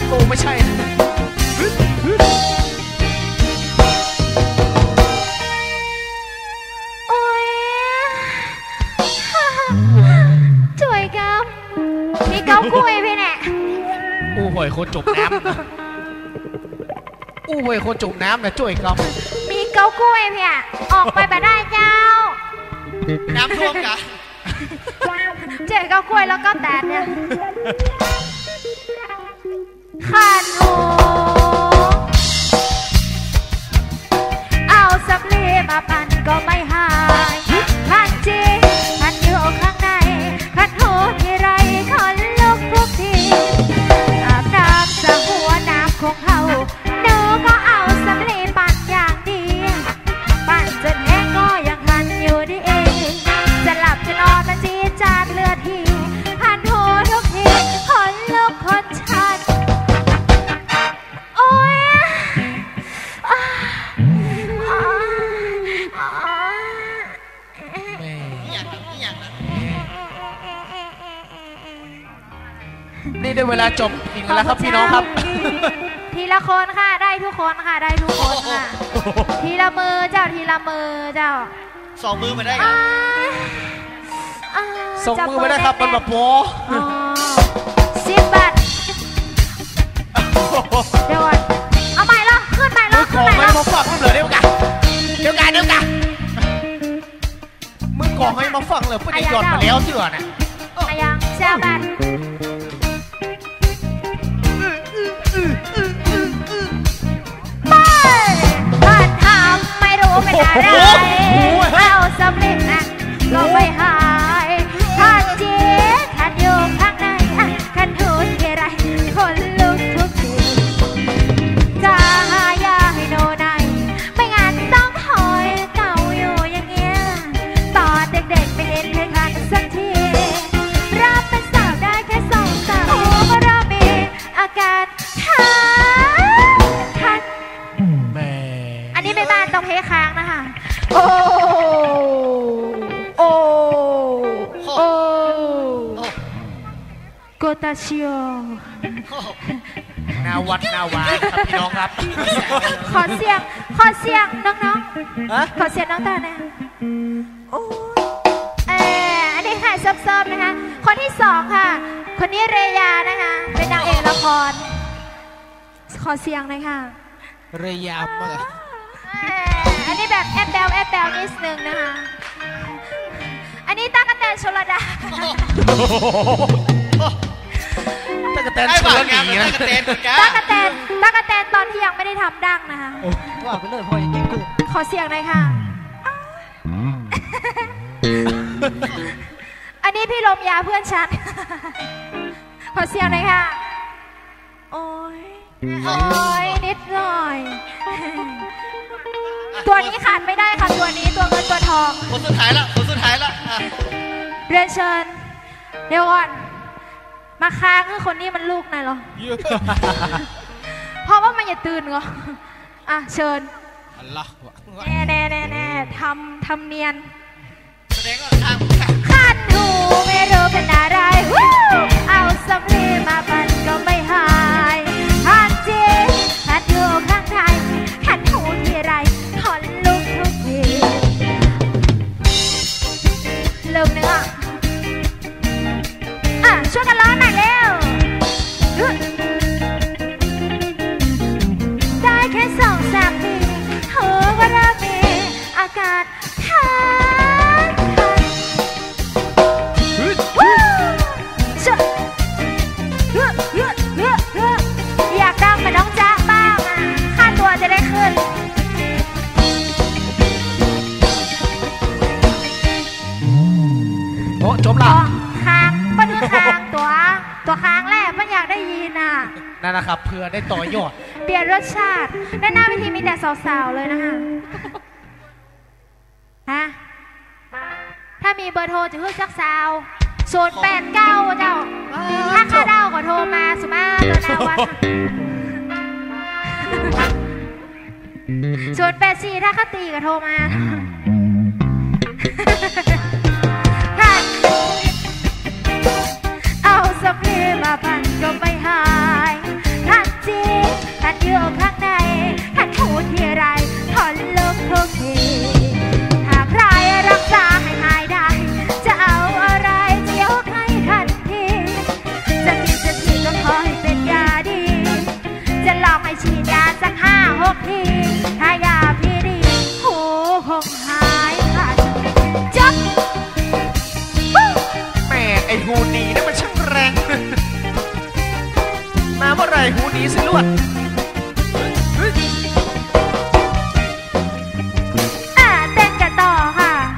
นะครับโอ้ไม่ใช่นะโอ้ยช่วยกับมีเกากุ้ยพี่เนี่ยอู้ห่วยคนจมน้ำนะอู้ห่วยคนจมน้ำนะช่วยกมีเกากุ้ยพี่อะออกไปแบบได้เจ้า น้ำท่วมกะเจอเกากุ้ยแล้วก็แตดเนี่ย ขัน นี่ได้เวลาจบอีกแล้วครับพี่น้องครับ ทีละคนค่ะได้ทุกคนค่ะได้ทุกคนค่ะ ทีละมือเจ้าทีละมือเจ้าสองมือมาได้อ่าอ่าส่งจัมือไปได้ครับมันแบบโปอ๋อสิบบาทเดี๋ยวก่อนเอาใหม่เหรอขึ้นใหม่เหรอมือขขึ้นองใหม่ไม่เหรอมาฟังเหรอเดี๋ยวกันเดี๋ยวกันเดี๋ยวกันมือกองให้มาฟังเลยเพื่อนหยอดมาแล้วเถื่อนน่ะอะยังเจ้าบัตร ไม่ได้ โกตาชิโอนาวัดนาวาครับพี่น้องครับ ขอเสียง ขอเสียงน้องฮะ ๆ ขอเสียงน้องตาหนะโอ้เอออันนี้ค่ะซอบๆนะคะ คนที่สองค่ะ คนนี้เรยานะคะ เป็นนางเอกละคร ขอเสียงหน่อยค่ะ เรียมมากเอ่ออันนี้แบบแอบแบลแอบแบลนิดนึงนะคะ อันนี้ตั๊กแตนชลดา ตะกะแตนได้ชบาลทงานหนีมันนะได้กระเตนเหมือนกัน ตั๊กแตนตั๊กแตนตอนที่ยังไม่ได้ทำดังนะคะ ว่าไปเลยพออย่างนี้กูขอเสียงหน่อยค่ะ อันนี้พี่ลมยาเพื่อนฉัน ขอเสียงหน่อยค่ะ โอ้ย โอ้ยนิดหน่อย ตัวนี้ขาดไม่ได้ค่ะ ตัวนี้ตัวเงินตัวทอง คนสุดท้ายละคนสุดท้ายละอะเรียนเชิญ เดี๋ยวก่อน มาค้างคือคนนี้มันลูกนายเหรอเพราะว่ามันอย่าตื่นเหรอ อะ เชิญอัลลอฮ์แน่แน่แน่แน่ทำทำเนียน ได้แนะครับ เพื่อได้ต่อยอด เปลี่ยนรสชาติ ด้านหน้าเวทีมีแต่สาวๆเลยนะคะฮะถ้ามีเบอร์โทรจะขึ้นสักสาวศูนย์แปดเก้าเจ้าถ้าข้าเดาก็โทรมาสุมาตัวนาวัดศูนย์แปดสี่ถ้าข้าตีก็โทรมา ถ้างในท่านพูดที่ไรถอนลบทุกทีหากใครรักษาให้หายได้ จะเอาอะไรจะยกให้ทันที จะกินจะฉีดก็ขอให้เป็นยาดี จะลองให้ฉีดยาสักห้าหกทีถ้ายาพี่ดีหูคงหายขาดจับฮู้แม่ไอหูดีนี่มันช่างแรง มาเมื่อไหรหูดีสิลวด